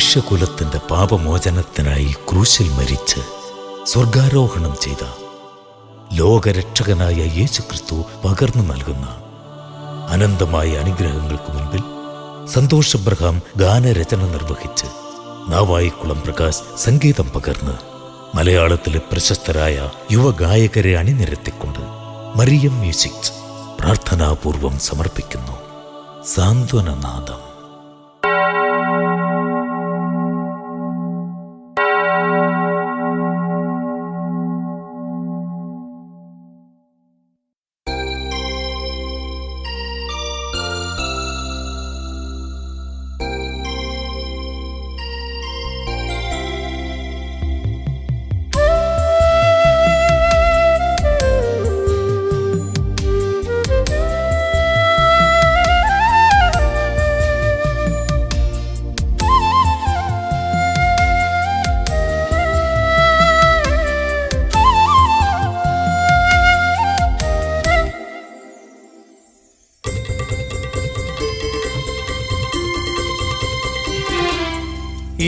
മനുഷ്യകുലത്തിന്റെ പാപമോചനത്തിനായി ക്രൂശിൽ മരിച്ച് സ്വർഗാരോഹണം ചെയ്ത ലോകരക്ഷകനായ യേശുക്രിസ്തു പകർന്നു നൽകുന്ന അനന്തമായ അനുഗ്രഹങ്ങൾക്ക് മുൻപിൽ സന്തോഷ് അബ്രഹാം ഗാനരചന നിർവഹിച്ച് നാവായിക്കുളം പ്രകാശ് സംഗീതം പകർന്ന് മലയാളത്തിലെ പ്രശസ്തരായ യുവഗായകരെ അണിനിരത്തിക്കൊണ്ട് മറിയം മ്യൂസിക്സ് പ്രാർത്ഥനാപൂർവം സമർപ്പിക്കുന്നു. സാന്ത്വനനാദം.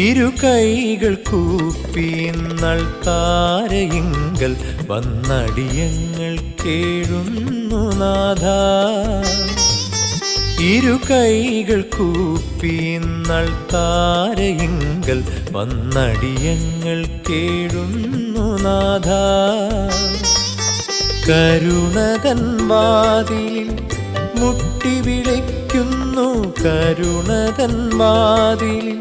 ഇരു കൈകൾ കൂപ്പി നൾ താരയിങ്കൽ വന്നടിയങ്ങൾ കേഴുന്നു നാഥ. ഇരു കൈകൾ കൂപ്പി നൾ താരയിങ്കൽ വന്നടിയങ്ങൾ കേഴുന്നു നാഥ. കരുണതൻ വാതിലിൽ മുട്ടി വിളിക്കുന്നു കരുണതൻ വാതിലിൽ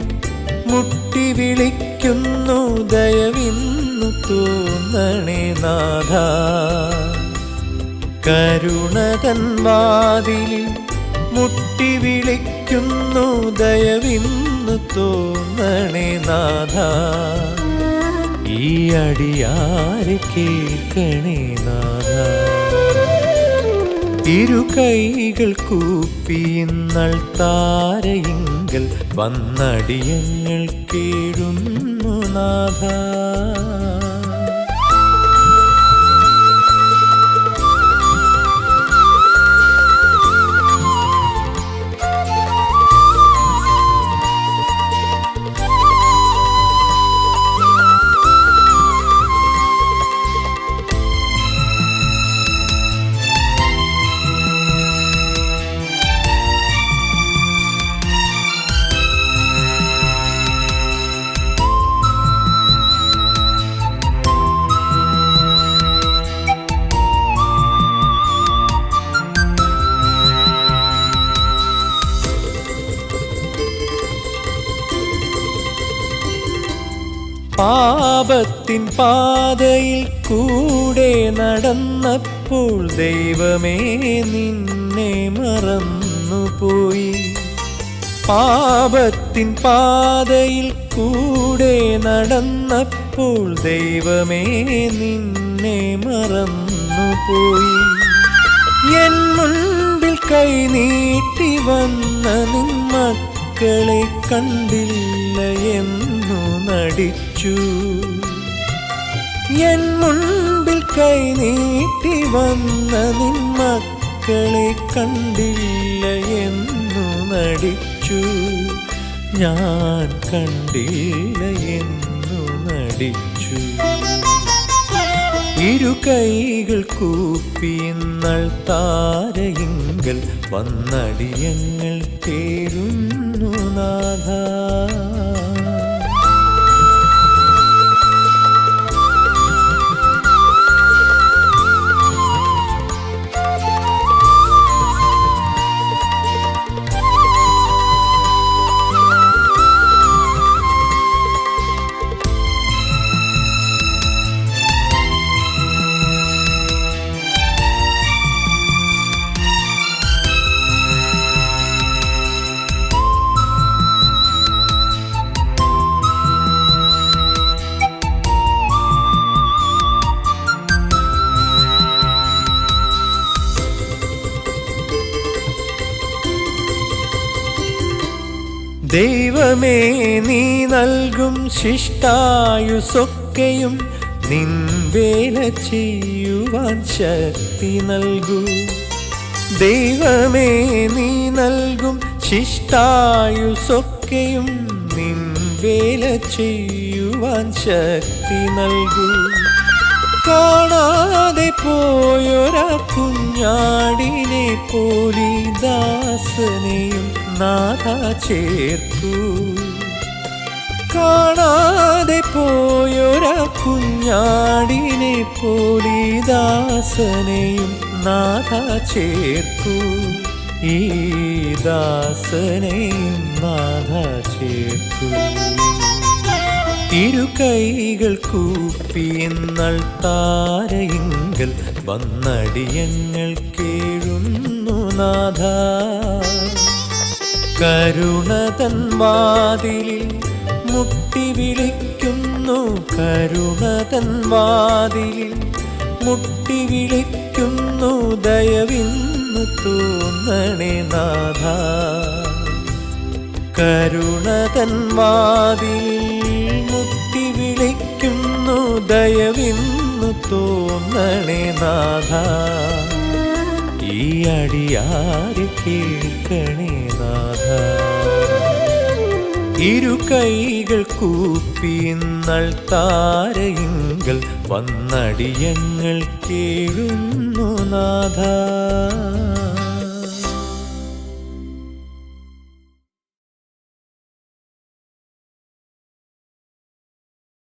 മുട്ടി വിളിക്കുന്നു ദയവിന്നു തോന്നണേ നാഥ. കരുണതൻ വാതിലിൽ മുട്ടി വിളിക്കുന്നു ദയവിന്നു തോന്നണേ നാഥ. ഈ അടിയാരെ കേൾക്കണേ നാഥ. ഇരു കൈകൾ കൂപ്പി ഇന്നൾ താരയിങ്കൽ വന്നടിയങ്ങൾ കേഴുന്നു നാഥ. പാപത്തിൻ പാതയിൽ കൂടെ നടന്നപ്പോൾ ദൈവമേ നിന്നെ മറന്നുപോയി. പാപത്തിൻ പാതയിൽ കൂടെ നടന്നപ്പോൾ ദൈവമേ നിന്നെ മറന്നുപോയി. എൻ മുൻപിൽ കൈ നീട്ടി വന്ന നിന്മക്കളെ കണ്ടില്ല എന്നു നടിച്ചു. എൻ മുൻപിൽ കൈ നീട്ടി വന്ന മക്കളെ കണ്ടില്ല എന്നു നടിച്ചു. ഞാൻ കണ്ടില്ല എന്നു നടിച്ചു. ഇരു കൈകൾ താരയിങ്കൽ വന്നടിയങ്ങൾ തേരുന്നു നാഥ. ദൈവമേ നീ നൽകും ശിഷ്ടായുസൊക്കെയും നിൻ വേല ചെയ്യുവാൻ ശക്തി നൽകൂ. ദൈവമേ നീ നൽകും ശിഷ്ടായുസൊക്കെയും നിൻ വേല ചെയ്യുവാൻ ശക്തി നൽകൂ. കാണാതെ പോയൊരാ കുഞ്ഞാടിനെ പോലി ദാസനെയും നാഥ ചേർക്കൂ കാണാതെ പോയൊരാ കുഞ്ഞാടിനെ പോലീദാസനെയും നാഥ ചേർക്കൂ ഈ ദാസനെയും നാഥ ചേർക്കൂ ഇരു കൈകൾ കൂപ്പി എന്നൾ താരയിങ്കൽ വന്നടിയങ്ങൾ കേഴുന്നു നാഥ. കരുണതൻ മുട്ടി വിളിക്കുന്നു. കരുണതൻ വാതിലിൽ മുട്ടി വിളിക്കുന്നു. ദയവിന്നു തോന്നണേ നാഥ. കരുണതൻ മുട്ടി വിളിക്കുന്നു. ദയവിന്നു തോന്നണേ നാഥ. ഈ അടിയാരി കേൾക്കണേ നാഥ. ഇരു കൈകൾ കൂപ്പി നൾ താരയിങ്കൽ വന്നടിയങ്ങൾ കേഴുന്നു നാഥ.